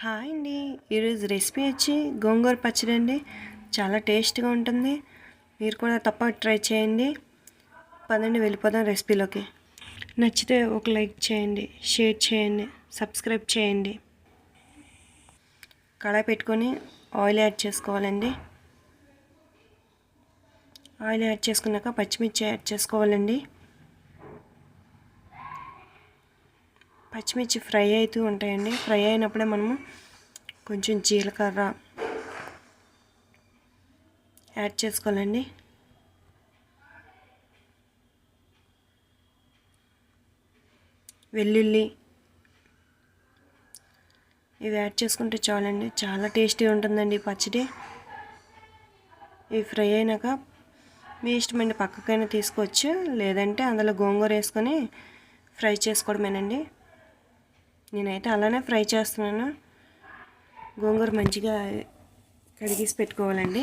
Hi అండి. ఈరోజు recipe వచ్చి గోంగూర పచ్చడి అండి. చాలా టేస్ట్గా ఉంటుంది. మీరు కూడా తప్పక ట్రై చేయండి. పదండి వెళ్ళిపోదాం రెసిపీలోకి. నచ్చితే ఒక లైక్ చేయండి షేర్ చేయండి సబ్స్క్రైబ్ చేయండి. కళాయి పెట్టుకొని ఆయిల్ యాడ్ చేసుకోవాలండి. ఆయిల్ యాడ్ చేసుకున్నాక పచ్చిమిర్చి యాడ్ చేసుకోవాలండి. పచ్చిమిర్చి ఫ్రై అవుతూ ఉంటాయండి. ఫ్రై అయినప్పుడే మనము కొంచెం జీలకర్ర యాడ్ చేసుకోవాలండి. వెల్లుల్లి ఇవి యాడ్ చేసుకుంటే చాలండి. చాలా టేస్టీ ఉంటుందండి పచ్చడి. ఇవి ఫ్రై అయినాక మీ ఇష్టమండి పక్కకైనా తీసుకోవచ్చు. లేదంటే అందులో గోంగూర వేసుకొని ఫ్రై చేసుకోవడమేనండి. నేనైతే అలానే ఫ్రై చేస్తున్నాను. గోంగూర మంచిగా కడిగేసి పెట్టుకోవాలండి.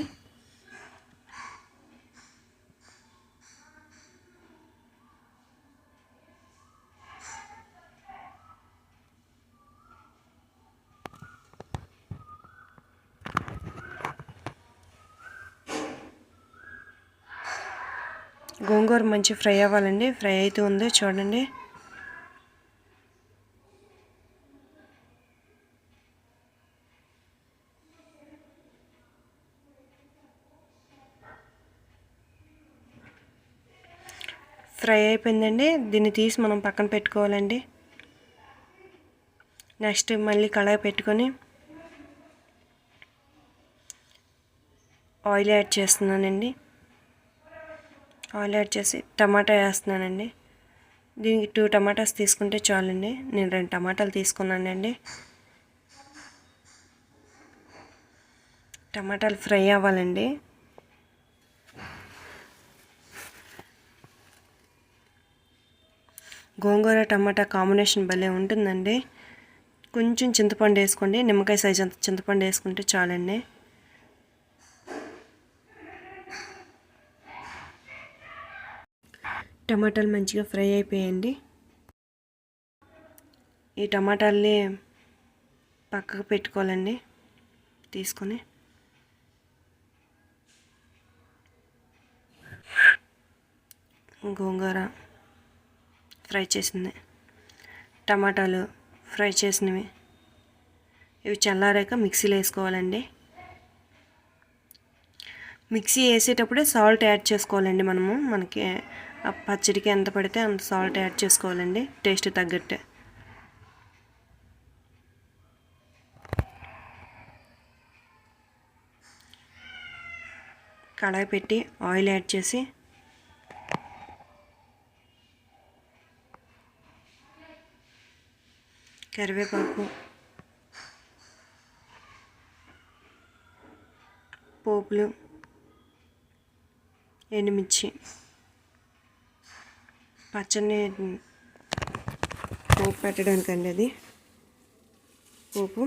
గోంగూర మంచి ఫ్రై అవ్వాలండి. ఫ్రై అయితే ఉందో చూడండి. ఫ్రై అయిపోయిందండి. దీన్ని తీసి మనం పక్కన పెట్టుకోవాలండి. నెక్స్ట్ మళ్ళీ కళాయి పెట్టుకొని ఆయిల్ యాడ్ చేస్తున్నానండి. ఆయిల్ యాడ్ చేసి టమాటా వేస్తున్నానండి. దీనికి టూ టమాటాస్ తీసుకుంటే చాలండి. నేను రెండు టమాటాలు తీసుకున్నానండి. టమాటాలు ఫ్రై అవ్వాలండి. గోంగూర టమాటా కాంబినేషన్ భలే ఉంటుందండి. కొంచెం చింతపండు వేసుకోండి. నిమ్మకాయ సైజ్ అంత చింతపండు వేసుకుంటే చాలండి. టమాటాలు మంచిగా ఫ్రై అయిపోయాయండి ఈ టమాటాలని పక్కకు పెట్టుకోవాలండి. తీసుకొని. గోంగూర. ఫ్రై చేసింది. టమాటాలు ఫ్రై చేసినవి. ఇవి చల్లారాక మిక్సీలో వేసుకోవాలండి. మిక్సీ వేసేటప్పుడే సాల్ట్ యాడ్ చేసుకోవాలండి మనము. మనకి ఆ పచ్చడికి ఎంత పడితే అంత సాల్ట్ యాడ్ చేసుకోవాలండి. టేస్ట్ తగ్గట్టే. కడాయి పెట్టి ఆయిల్ యాడ్ చేసి కరివేపాకు పోపులు ఎండుమిర్చి పచ్చని పోపు పెట్టడానికండి అది. పోపు.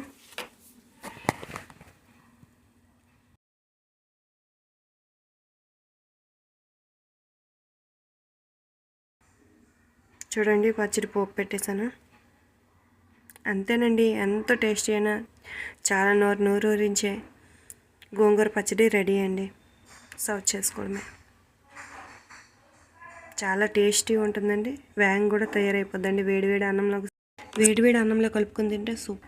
చూడండి పచ్చడి పోపు పెట్టేశాను. అంతేనండి ఎంతో టేస్టీ అయినా. చాలా నోరు నోరూరించే. గోంగూర పచ్చడి రెడీ అండి. సర్వ్ చేసుకోవడమే. చాలా టేస్టీ ఉంటుందండి. వేగం కూడా తయారైపోద్దండి. వేడివేడి అన్నంలో వేడివేడి అన్నంలో కలుపుకుని తింటే సూపర్.